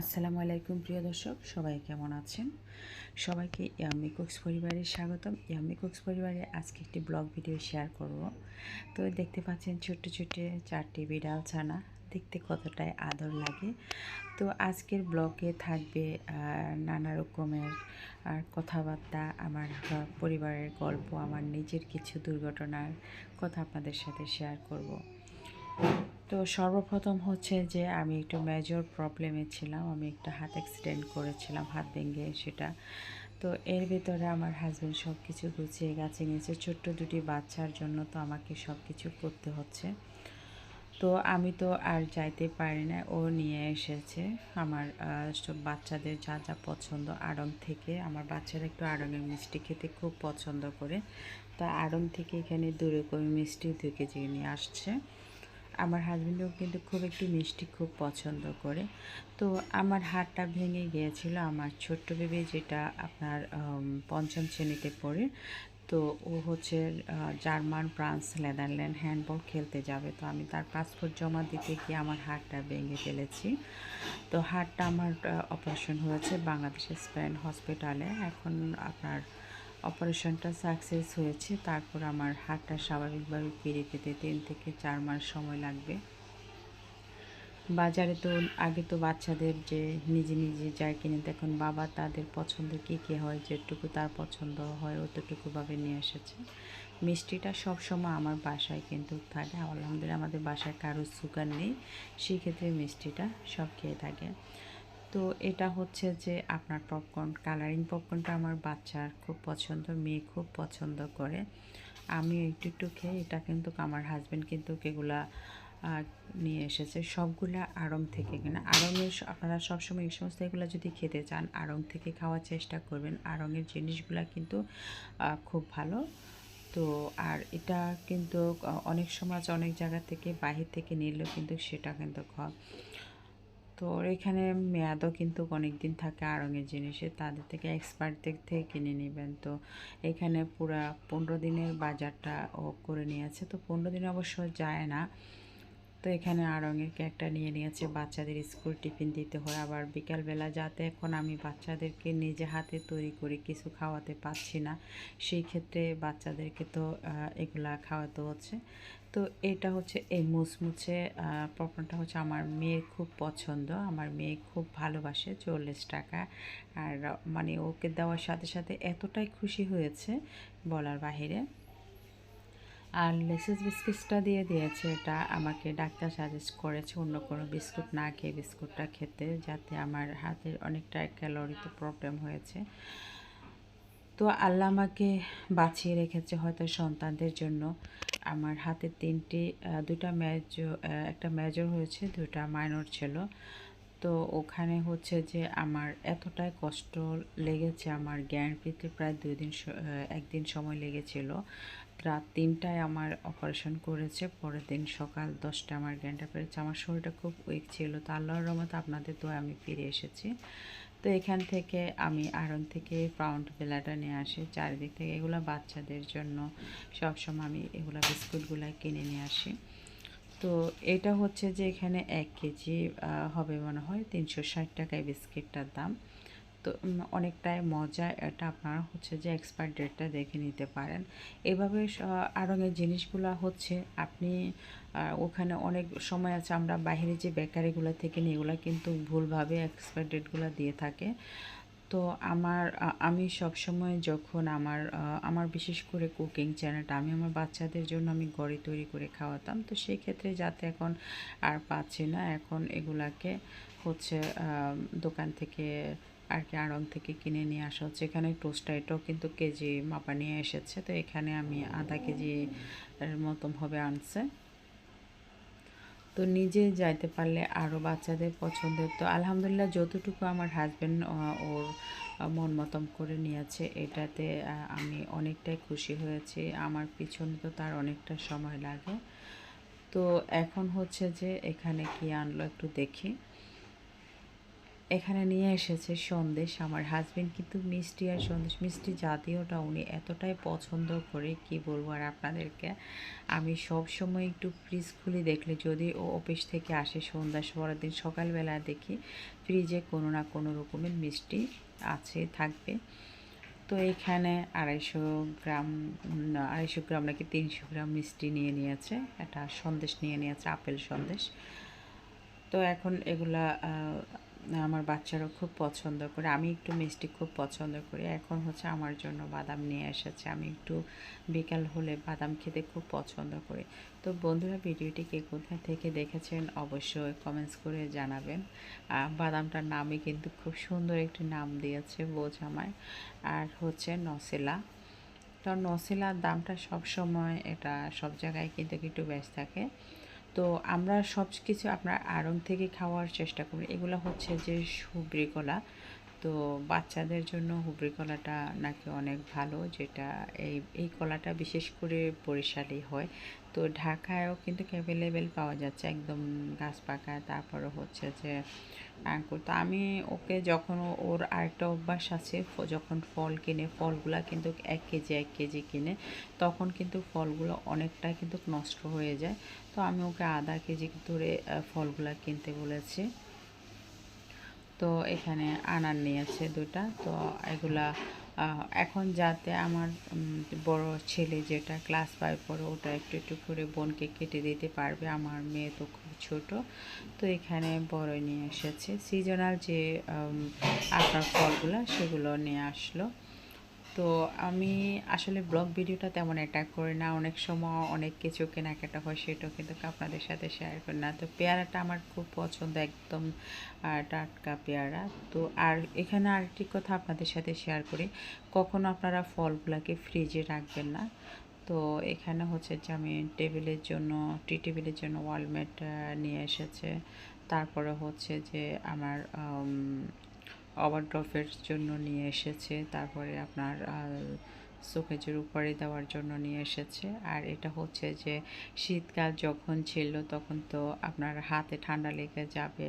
আসসালামু আলাইকুম, প্রিয় দর্শক। সবাই কেমন আছেন? সবাইকে ইয়াম্মি কুকস পরিবারে স্বাগতম। ইয়াম্মি কুকস পরিবারে আজকে একটি ব্লগ ভিডিও শেয়ার করব। তো দেখতে পাচ্ছেন ছোট্ট ছোট্ট চারটি বিড়াল ছানা। দেখতে কতটাই আদর লাগে। তো আজকের ব্লগে থাকবে নানা রকমের কথাবার্তা, আমার পরিবারের গল্প, আমার নিজের কিছু দুর্ঘটনার কথা আপনাদের সাথে শেয়ার করব। তো সর্বপ্রথম হচ্ছে যে আমি একটু মেজর প্রবলেমে ছিলাম। আমি একটা হাত অ্যাক্সিডেন্ট করেছিলাম, হাত ভেঙে সেটা। তো এর ভিতরে আমার হাজব্যান্ড সব কিছু গুছিয়ে গেছে নিয়েছে ছোট্ট দুটি বাচ্চার জন্য তো আমাকে সব কিছু করতে হচ্ছে। তো আমি তো আর যাইতে পারি না, ও নিয়ে এসেছে। আমার সব বাচ্চাদের যা যা পছন্দ আড়ং থেকে। আমার বাচ্চারা একটু আড়ঙের মিষ্টি খেতে খুব পছন্দ করে। তা আড়ং থেকে এখানে দূরে করে মিষ্টি দুই কেজি নিয়ে আসছে। আমার হাজব্যান্ডও কিন্তু খুব একটু মিষ্টি, খুব পছন্দ করে। তো আমার হাতটা ভেঙে গিয়েছিল আমার ছোট্ট বেবি যেটা আপনার পঞ্চম শ্রেণীতে পড়ে। তো ও হচ্ছে জার্মান, ফ্রান্স, নেদারল্যান্ড হ্যান্ডবল খেলতে যাবে। তো আমি তার পাসপোর্ট জমা দিতে গিয়ে আমার হাতটা ভেঙে ফেলেছি। তো হাতটা আমার অপারেশন হয়েছে বাংলাদেশের স্পেন হসপিটালে এখন আপনার অপারেশনটা সাকসেস হয়েছে, তারপর আমার হাতটা স্বাভাবিকভাবে ফিরে পেতে তিন থেকে চার মাস সময় লাগবে। বাজারে তো, আগে তো বাচ্চাদের যে নিজে নিজে যায় কিনে দেখুন বাবা তাদের পছন্দ কী কী হয়, যেটুকু তার পছন্দ হয় অতটুকুভাবে নিয়ে এসেছে। মিষ্টিটা সবসময় আমার বাসায় কিন্তু থাকে, আলহামদুলিল্লাহ আমাদের বাসায় কারও সুগার নেই সেক্ষেত্রে মিষ্টিটা সব খেয়ে থাকে। তো এটা হচ্ছে যে আপনার পপকর্ন কালারিং পপকর্নটা আমার বাচ্চার খুব পছন্দ, মেয়ে খুব পছন্দ করে। আমি একটু একটু খেয়ে এটা কিন্তু আমার হাজব্যান্ড কিন্তু এগুলা নিয়ে এসেছে। সবগুলা আড়ং থেকে কিনা আড়ংয়ের আপনারা সবসময় এই সমস্ত এগুলো যদি খেতে চান, আড়ং থেকে খাওয়ার চেষ্টা করবেন। আড়ংয়ের জিনিসগুলা কিন্তু খুব ভালো। তো আর এটা কিন্তু অনেক সমাজ অনেক জায়গা থেকে, বাহির থেকে নিলেও কিন্তু সেটা কিন্তু তো এখানে মেয়াদও কিন্তু অনেক দিন থাকে আড়ঙের জিনিসে। তাদের থেকে এক্সপার্ট থেকে কিনে নেবেন। তো এখানে পুরা পনেরো দিনের বাজারটা ও করে নিয়েছে তো পনেরো দিন অবশ্য যায় না। তো এখানে আড়ঙের কেকটা নিয়ে নিয়েছে। বাচ্চাদের স্কুল টিফিন দিতে হয়। আবার বিকালবেলা যাতে এখন আমি বাচ্চাদেরকে নিজে হাতে তৈরি করে কিছু খাওয়াতে পারছি না, সেই ক্ষেত্রে বাচ্চাদেরকে তো এগুলা খাওয়াতে হচ্ছে। তো এটা হচ্ছে এই মুচমুচে পপকর্নটা হচ্ছে আমার মেয়ের খুব পছন্দ। আমার মেয়ে খুব ভালোবাসে চল্লিশ টাকা। আর মানে ওকে দেওয়ার সাথে সাথে এতটাই খুশি হয়েছে বলার বাহিরে। আর লেসেস বিস্কিটটা দিয়ে দিয়েছে এটা। আমাকে ডাক্তার সাজেস্ট করেছে অন্য কোনো বিস্কুট না খেয়ে বিস্কুটটা খেতে, যাতে আমার হাতের অনেকটা ক্যালোরিতে প্রবলেম হয়েছে। তো আল্লাহ আমাকে বাঁচিয়ে রেখেছে হয়তো সন্তানদের জন্য। আমার হাতে তিনটি দুটা ম্যাজ একটা মেজর হয়েছে দুটা মাইনর ছিল। তো ওখানে হচ্ছে যে আমার এতটাই কষ্ট লেগেছে, আমার জ্ঞান পেতে প্রায় দুই দিন একদিন সময় লেগেছিল। রাত তিনটায় আমার অপারেশন করেছে, পরের দিন সকাল দশটা আমার জ্ঞানটা পেরেছে আমার শরীরটা খুব উইক ছিল, তো আল্লাহর রহমতে আপনাদের তো আমি ফিরে এসেছি। তো এখান থেকে আমি আয়রন থেকে পাউন্ড বেলাটা নিয়ে আসি, চারিদিক থেকে এগুলো বাচ্চাদের জন্য সবসময় আমি এগুলো বিস্কুটগুলো কিনে নিয়ে আসি। তো এটা হচ্ছে যে এখানে এক কেজি হবে মনে হয় তিনশো ষাট টাকায় বিস্কিটটার দাম। তো অনেকটাই মজা। এটা আপনারা হচ্ছে যে এক্সপায়ার ডেটটা দেখে নিতে পারেন। এভাবে আরঙের জিনিসগুলো হচ্ছে, আপনি ওখানে অনেক সময় আছে, আমরা বাইরে যে বেকারিগুলো থেকে নিই, এগুলো কিন্তু ভুলভাবে এক্সপায়ার ডেটগুলো দিয়ে থাকে। তো আমার আমি সব সময় যখন আমার আমার বিশেষ করে কুকিং চ্যানেলটা আমি আমার বাচ্চাদের জন্য আমি গড়ে তৈরি করে খাওয়াতাম। তো সেই ক্ষেত্রে যাতে এখন আর পাচ্ছি না, এখন এগুলাকে হচ্ছে দোকান থেকে আর কি আড়ং থেকে কিনে নিয়ে আসা হচ্ছে। এখানে টোস্টটা এটাও কিন্তু কেজি মাপা নিয়ে এসেছে। তো এখানে আমি আধা কেজি এর মতন হবে আনছে। তো নিজে যাইতে পারলে আরও বাচ্চাদের পছন্দের। তো আলহামদুলিল্লাহ যতটুকু আমার হাজব্যান্ড ওর মন মতন করে নিয়েছে, এটাতে আমি অনেকটাই খুশি হয়েছি। আমার পিছনে তো তার অনেকটা সময় লাগে। তো এখন হচ্ছে যে এখানে কি আনলো একটু দেখি। এখানে নিয়ে এসেছে সন্দেশ, আমার হাজবেন্ড কিন্তু মিষ্টি আর সন্দেশ। মিষ্টি জাতীয়টা উনি এতটাই পছন্দ করে, কি বলব আর আপনাদেরকে? আমি সব সময় একটু ফ্রিজ খুলে দেখলে, যদি ও অফিস থেকে আসে সন্ধ্যা পরের দিন, সকালবেলা দেখি ফ্রিজে কোনো না কোনো রকমের মিষ্টি আছে, থাকবে। তো এখানে আড়াইশো গ্রাম আড়াইশো গ্রাম নাকি তিনশো গ্রাম মিষ্টি নিয়ে নিয়েছে, একটা সন্দেশ নিয়ে নিয়েছে, আপেল সন্দেশ। তো এখন এগুলা আমার বাচ্চারা খুব পছন্দ করে। আমি একটু মিষ্টি খুব পছন্দ করি। এখন হচ্ছে আমার জন্য বাদাম নিয়ে এসেছে। আমি একটু বিকাল হলে বাদাম খেতে খুব পছন্দ করি। তো বন্ধুরা, ভিডিওটি কে কোথা থেকে দেখেছেন অবশ্যই কমেন্টস করে জানাবেন। বাদামটার নামই কিন্তু খুব সুন্দর একটি নাম দিয়েছে বোঝামায় আর হচ্ছে নসেলা। তো নসিলার দামটা সব সময় এটা সব জায়গায় কিন্তু একটু বেশ থাকে। তো আমরা সব কিছু আপনার আড়ং থেকে খাওয়ার চেষ্টা করি। এগুলো হচ্ছে যে হুবড়ি কলা। তো বাচ্চাদের জন্য হুবড়ি কলাটা নাকি অনেক ভালো, যেটা এই এই কলাটা বিশেষ করে বরিশালেই হয়। তো ঢাকায়ও কিন্তু অ্যাভেলেবেল পাওয়া যাচ্ছে একদম গাছ পাকায় তারপরে হচ্ছে যে আঙ্কুর তো আমি ওকে যখন ওর আরেকটা অভ্যাস আছে যখন ফল কিনে, ফলগুলা কিন্তু এক কেজি এক কেজি কিনে, তখন কিন্তু ফলগুলো অনেকটা কিন্তু নষ্ট হয়ে যায়। তো আমি ওকে আধা কেজি ধরে ফলগুলা কিনতে বলেছি। তো এখানে আনার নিয়েছে দুটা তো এগুলা এখন যাতে আমার বড় ছেলে যেটা ক্লাস ফাইভ পড়ে, ওটা একটু একটু করে বোনকে কেটে দিতে পারবে। আমার মেয়ে তো খুব ছোট। তো এখানে বড় নিয়ে এসেছে। সিজনাল যে আপনার ফলগুলো, সেগুলো নিয়ে আসলো। তো আমি আসলে ব্লগ ভিডিওটা তেমন একটা করি না। অনেক সময় অনেক কিছু কেনাকাটা হয়, সেটাও কিন্তু আপনাদের সাথে শেয়ার করি না। তো পেয়ারাটা আমার খুব পছন্দ একদম টাটকা পেয়ারা। তো আর এখানে আরেকটি কথা আপনাদের সাথে শেয়ার করি। কখনো আপনারা ফলগুলোকে ফ্রিজে রাখবেন না। তো এখানে হচ্ছে যে আমি টেবিলের জন্য টি টেবিলের জন্য ওয়ালমেট নিয়ে এসেছে। তারপরে হচ্ছে যে আমার ওভারড্রফের জন্য নিয়ে এসেছে, তারপরে আপনার শোকেজের উপরে দেওয়ার জন্য নিয়ে এসেছে। আর এটা হচ্ছে যে, শীতকাল যখন ছিল তখন তো আপনার হাতে ঠান্ডা লেগে যাবে।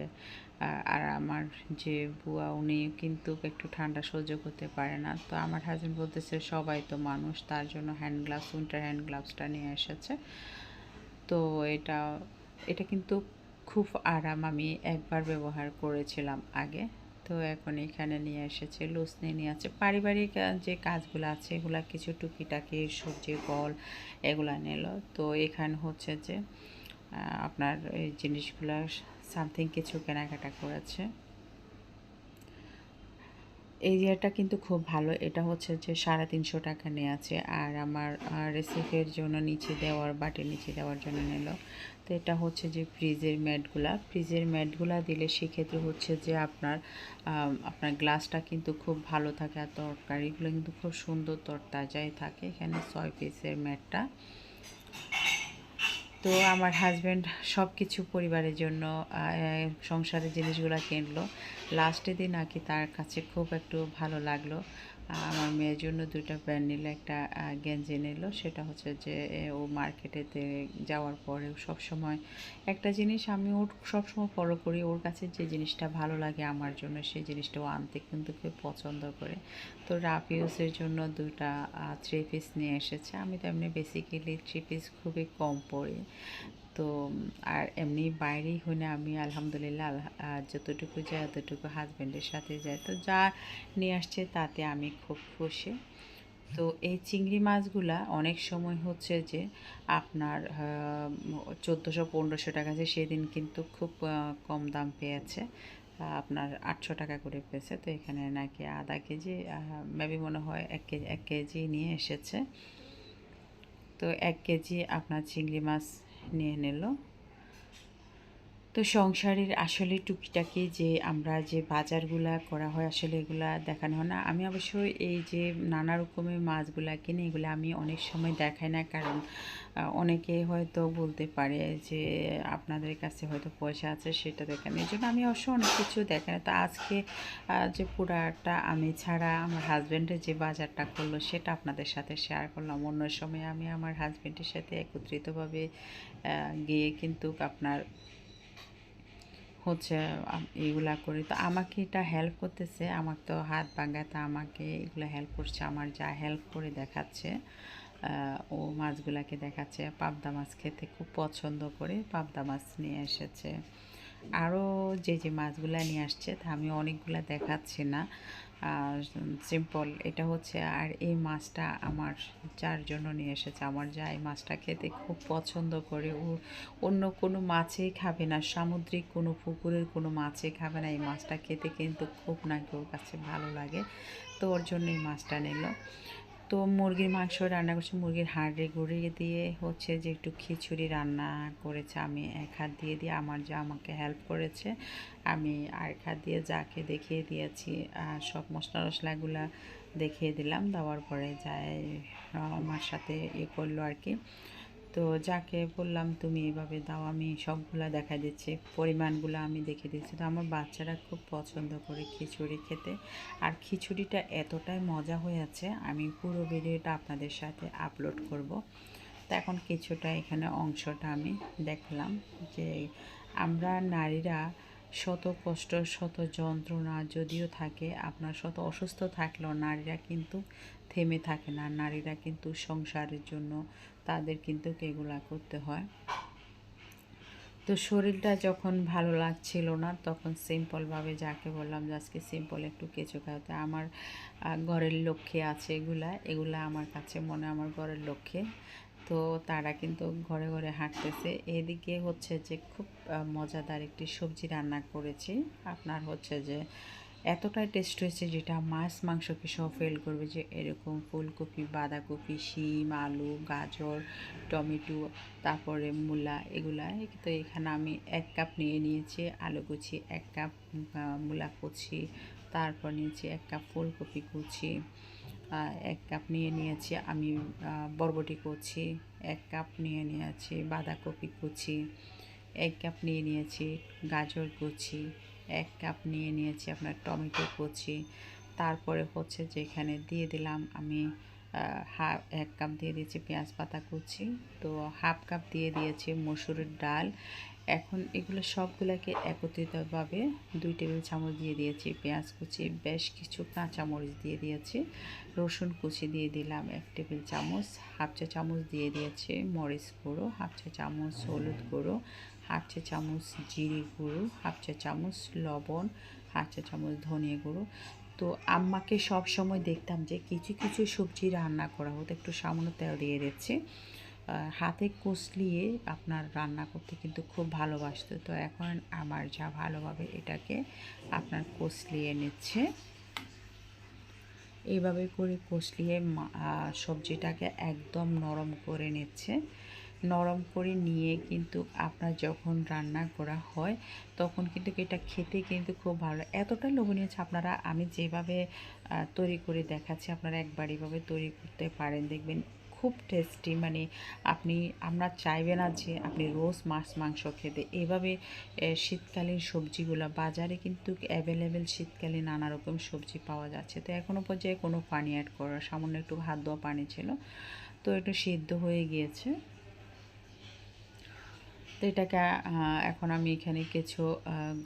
আর আমার যে বুয়া, উনি কিন্তু একটু ঠান্ডা সহ্য করতে পারে না। তো আমার হাজব্যান্ড বলতেছে, সবাই তো মানুষ, তার জন্য হ্যান্ড গ্লাভস উইন্টার হ্যান্ড গ্লাভসটা নিয়ে এসেছে। তো এটা এটা কিন্তু খুব আরাম আমি একবার ব্যবহার করেছিলাম আগে। তো এখন এখানে নিয়ে এসেছে লুসনি নিয়ে আছে। পারিবারিক যে কাজগুলো আছে, এগুলা কিছু টুকিটাকি, সবজি, ফল এগুলা নিল। তো এখানে হচ্ছে যে আপনার এই জিনিসগুলা সামথিং কিছু কেনাকাটা করেছে। এই ইয়েটা কিন্তু খুব ভালো। এটা হচ্ছে যে সাড়ে তিনশো টাকা নিয়ে আছে আর আমার রেসিপির জন্য নিচে দেওয়ার, বাটির নিচে দেওয়ার জন্য নিল। তো এটা হচ্ছে যে ফ্রিজের ম্যাটগুলা। ফ্রিজের ম্যাটগুলা দিলে সেক্ষেত্রে হচ্ছে যে আপনার আপনার গ্লাসটা কিন্তু খুব ভালো থাকে। আর তরকারিগুলো কিন্তু খুব সুন্দর তরতাজাই থাকে এখানে ছয় পিসের ম্যাটটা। তো আমার হাজব্যান্ড সব কিছু পরিবারের জন্য সংসারের জিনিসগুলো কিনলো। লাস্টে দিন আর কি তার কাছে খুব একটু ভালো লাগল। আমার মেয়ের জন্য দুটো প্যান্ট নিল একটা গেঞ্জি নিল। সেটা হচ্ছে যে ও মার্কেটেতে যাওয়ার পরে সব সময় একটা জিনিস আমি ওর সবসময় ফলো করি। ওর কাছে যে জিনিসটা ভালো লাগে আমার জন্য, সেই জিনিসটা ও আনতে কিন্তু খুব পছন্দ করে। তো রাফিউসের জন্য দুটা থ্রি পিস নিয়ে এসেছে। আমি তো এমনি বেসিক্যালি থ্রি পিস খুবই কম পরি। তো, আর এমনি বাইরেই হলে আমি আলহামদুলিল্লাহ যতটুকু যাই ততটুকু হাজব্যান্ডের সাথে যাই তো যা নিয়ে আসছে তাতে আমি খুব খুশি। তো এই চিংড়ি মাছগুলা অনেক সময় হচ্ছে যে আপনার চোদ্দোশো পনেরোশো টাকা আছে সেদিন কিন্তু খুব কম দাম পেয়েছে। আপনার আটশো টাকা করে পেয়েছে। তো এখানে নাকি আধা কেজি মেবি মনে হয় এক কেজি এক কেজি নিয়ে এসেছে। তো এক কেজি আপনার চিংড়ি মাছ নিয়ে নিল তো সংসারের আসলে টুকিটাকি যে আমরা যে বাজারগুলা করা হয়, আসলে এগুলা দেখানো হয় না। আমি অবশ্যই এই যে নানা রকমের মাছগুলা কিনি এগুলো আমি অনেক সময় দেখাই না, কারণ অনেকে হয়তো বলতে পারে যে আপনাদের কাছে হয়তো পয়সা আছে সেটা দেখেন এই জন্য। আমি অবশ্য অনেক কিছু দেখাই না। তো আজকে যে পুরাটা আমি ছাড়া আমার হাজব্যান্ডের যে বাজারটা করল সেটা আপনাদের সাথে শেয়ার করলাম। অন্য সময় আমি আমার হাজব্যান্ডের সাথে একত্রিতভাবে গিয়ে কিন্তু আপনার হচ্ছে এইগুলা করি। তো আমাকে এটা হেল্প করতেছে। আমার তো হাত ভাঙা তা আমাকে এগুলো হেল্প করছে। আমার যা হেল্প করে দেখাচ্ছে ও মাছগুলাকে দেখাচ্ছে। পাবদা মাছ খেতে খুব পছন্দ করে, পাবদা মাছ নিয়ে এসেছে। আরও যে যে মাছগুলা নিয়ে আসছে, তা আমি অনেকগুলা দেখাচ্ছি না। সিম্পল এটা হচ্ছে আর এই মাছটা আমার যার জন্য নিয়ে এসেছে। আমার যা এই মাছটা খেতে খুব পছন্দ করে। ও, অন্য কোনো মাছেই খাবে না, সামুদ্রিক কোনো পুকুরের কোনো মাছে খাবে না। এই মাছটা খেতে কিন্তু খুব নাকি ওর কাছে ভালো লাগে। তো ওর জন্য এই মাছটা নিল। তো মুরগির মাংস রান্না করছি। মুরগির হাড়ে গুঁড়িয়ে দিয়ে হচ্ছে যে একটু খিচুড়ি রান্না করেছে। আমি এক হাত দিয়ে দিয়ে আমার যা আমাকে হেল্প করেছে, আমি আরেক হাত দিয়ে যাকে দেখিয়ে দিয়েছি আর সব মশলা টশলাগুলা দেখিয়ে দিলাম। দেওয়ার পরে যায় আমার সাথে ইয়ে করল আর কি। তো যাকে বললাম, তুমি এভাবে দাও, আমি সবগুলা দেখা দিচ্ছি, পরিমাণগুলো আমি দেখে দিচ্ছি। তো আমার বাচ্চারা খুব পছন্দ করে খিচুড়ি খেতে। আর খিচুড়িটা এতটাই মজা হয়ে আছে, আমি পুরো ভিডিওটা আপনাদের সাথে আপলোড করব। তো এখন কিছুটা এখানে অংশটা আমি দেখলাম যে আমরা নারীরা শত কষ্ট, শত যন্ত্রণা যদিও থাকে, আপনার শত অসুস্থ থাকলেও নারীরা কিন্তু থেমে থাকে না। নারীরা কিন্তু সংসারের জন্য তাদের কিন্তু এগুলা করতে হয়। তো শরীরটা যখন ভালো লাগছিল না, তখন সিম্পলভাবে যাকে বললাম যে, আজকে সিম্পল একটু কেঁচো খাওয়াতে আমার ঘরের লক্ষ্যে আছে এগুলা। এগুলা আমার কাছে মনে আমার ঘরের লক্ষ্যে। তো তারা কিন্তু ঘরে ঘরে হাঁটতেছে। এদিকে হচ্ছে যে খুব মজাদার একটি সবজি রান্না করেছি। আপনার হচ্ছে যে এতটাই টেস্ট হয়েছে যেটা মাছ মাংসকে সব ফেল করবে যে এরকম ফুলকপি, বাঁধাকপি, শিম, আলু, গাজর, টমেটো, তারপরে মূলা এগুলা। তো এখানে আমি এক কাপ নিয়ে নিয়েছি আলু কুচি, এক কাপ মূলা কুচি, তারপর নিয়েছি এক কাপ ফুলকপি কুচি। এক কাপ নিয়ে নিয়েছি, আমি বরবটি কুচি, এক কাপ নিয়ে নিয়েছি, বাঁধাকপি কুচি, এক কাপ নিয়ে নিয়েছি গাজর কুচি, এক কাপ নিয়ে নিয়েছি আপনার টমেটো কুচি। তারপরে হচ্ছে যেখানে দিয়ে দিলাম আমি হাফ এক কাপ দিয়ে দিয়েছি পেঁয়াজ পাতা কুচি, তো হাফ কাপ দিয়ে দিয়েছি মসুরের ডাল এখন এগুলো সবগুলোকে একত্রিতভাবে দুই টেবিল চামচ দিয়ে দিয়েছি, পেঁয়াজ কুচি, বেশ কিছু কাঁচামরিচ দিয়ে দিয়েছি, রসুন কুচি দিয়ে দিলাম এক টেবিল চামচ, হাফ চা চামচ দিয়ে দিয়েছি মরিচ গুঁড়ো, হাফ চা চামচ হলুদ গুঁড়ো, হাফ চা চামচ জিরে গুঁড়ো, হাফ চা চামচ লবণ, হাফ চা চামচ ধনিয়া গুঁড়ো। তো আম্মাকে সব সময় দেখতাম যে কিছু কিছু সবজি রান্না করা হতো একটু সামান্য তেল দিয়ে দিচ্ছি। হাতে কষলিয়ে আপনার রান্না করতে কিন্তু খুব ভালোবাসতো। তো এখন আমার যা ভালোভাবে এটাকে আপনার কষলিয়ে নিচ্ছে। এইভাবে করে কষলিয়ে সবজিটাকে একদম নরম করে নিচ্ছে। নরম করে নিয়ে কিন্তু আপনার যখন রান্না করা হয়, তখন কিন্তু এটা খেতে কিন্তু খুব ভালো এতটা লোভনীয় আপনারা, আমি যেভাবে তৈরি করে দেখাচ্ছি, আপনারা একবার এভাবে তৈরি করতে পারেন। দেখবেন খুব টেস্টি মানে আপনি, আমরা চাইবে না যে আপনি রোজ মাছ, মাংস খেতে। এভাবে শীতকালীন সবজিগুলো, বাজারে কিন্তু অ্যাভেলেবেল শীতকালীন নানা রকম সবজি পাওয়া যাচ্ছে। তো এখনও পর্যায়ে কোনো পানি অ্যাড করার সামান্য একটু ভাত দেওয়া পানি ছিল, তো একটু সিদ্ধ হয়ে গিয়েছে। তো এটাকে এখন আমি এখানে কিছু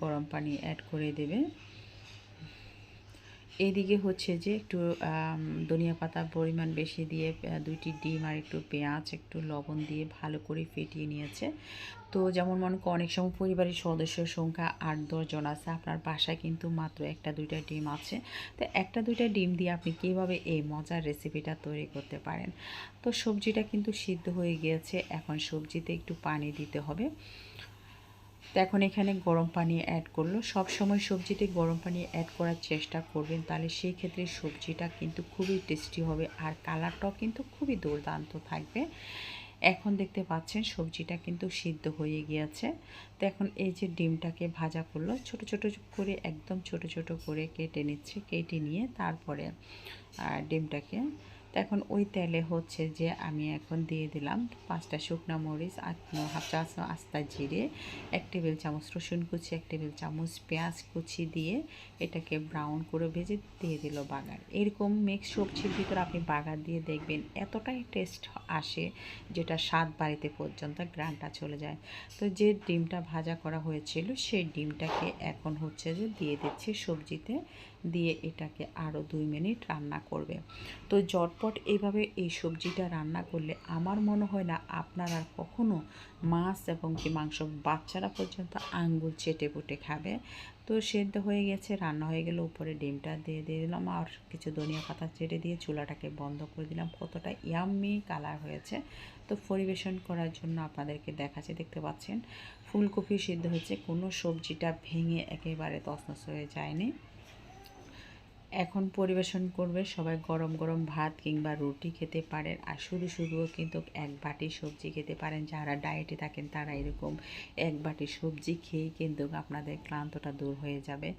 গরম পানি অ্যাড করে দেবে। এদিকে হচ্ছে যে একটু ধনিয়া পাতা পরিমাণ বেশি দিয়ে দুইটি ডিম আর একটু পেঁয়াজ, একটু লবণ দিয়ে ভালো করে ফেটিয়ে নিয়েছে। তো যেমন মনে করো, অনেক সময় পরিবারের সদস্যর সংখ্যা আট দশজন আছে, আপনার বাসায় কিন্তু মাত্র একটা দুইটা ডিম আছে। তো একটা দুইটা ডিম দিয়ে আপনি কীভাবে এই মজার রেসিপিটা তৈরি করতে পারেন? তো সবজিটা কিন্তু সিদ্ধ হয়ে গিয়েছে, এখন সবজিতে একটু পানি দিতে হবে। তো এখন এখানে গরম পানি অ্যাড করল। সব সময় সবজিতে গরম পানি অ্যাড করার চেষ্টা করবেন, তাহলে সেই ক্ষেত্রে সবজিটা কিন্তু খুবই টেস্টি হবে আর কালারটাও কিন্তু খুবই দুর্দান্ত থাকবে। এখন দেখতে পাচ্ছেন সবজিটা কিন্তু সিদ্ধ হয়ে গিয়েছে। তো এখন এই যে ডিমটাকে ভাজা করল, ছোট ছোট করে একদম ছোট ছোট করে কেটে নিচ্ছে, কেটে নিয়ে তারপরে ডিমটাকে তো এখন ওই তেলে হচ্ছে যে আমি এখন দিয়ে দিলাম পাঁচটা শুকনো মরিচ হাফ চা আস্তা জিরে, এক টেবিল চামচ রসুন কুচি, এক টেবিল চামচ পেঁয়াজ কুচি দিয়ে এটাকে ব্রাউন করে ভেজে দিয়ে দিল বাগার। এরকম মিক্স সবজির ভিতরে আপনি বাগার দিয়ে দেখবেন এতটাই টেস্ট আসে যেটা স্বাদ বাড়িতে পর্যন্ত গ্রানটা চলে যায়। তো যে ডিমটা ভাজা করা হয়েছিল সেই ডিমটাকে এখন হচ্ছে যে দিয়ে দিচ্ছে সবজিতে। দিয়ে এটাকে আরও দুই মিনিট রান্না করবে। তো জটপট এইভাবে এই সবজিটা রান্না করলে আমার মনে হয় না আপনারা কখনো মাছ এবং কি মাংস বাচ্চারা পর্যন্ত আঙ্গুল চেটে পুটে খাবে। তো সেদ্ধ হয়ে গেছে, রান্না হয়ে গেলে, উপরে ডিমটা দিয়ে দিয়ে দিলাম আর কিছু ধনিয়া পাতা চেটে দিয়ে চুলাটাকে বন্ধ করে দিলাম। কতটা ইয়াম্মি কালার হয়েছে। তো পরিবেশন করার জন্য আপনাদেরকে দেখাচ্ছে, দেখতে পাচ্ছেন। ফুলকপি সিদ্ধ হয়েছে, কোনো সবজিটা ভেঙে একেবারে তসনস হয়ে যায়নি। এখন পরিবেশন করবে সবাই গরম গরম ভাত কিংবা রুটি খেতে পারেন। আর শুধু শুধুও কিন্তু এক বাটি সবজি খেতে পারেন। যারা ডায়েটে থাকেন তারা এরকম এক বাটি সবজি খেয়েই কিন্তু আপনাদের ক্লান্তটা দূর হয়ে যাবে।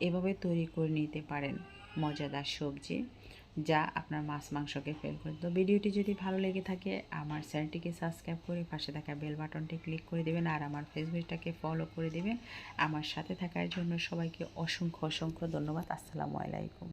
এভাবে তৈরি করে নিতে পারেন মজাদার সবজি। যা আপনার মাছ মাংসকে ফেল করে। তো ভিডিওটি যদি ভালো লেগে থাকে, আমার চ্যানেলটিকে সাবস্ক্রাইব করে পাশে থাকা বেল বাটনটি ক্লিক করে দেবেন আর আমার ফেসবুকটাকে ফলো করে দেবেন। আমার সাথে থাকার জন্য সবাইকে অসংখ্য অসংখ্য ধন্যবাদ। আসসালামু আলাইকুম।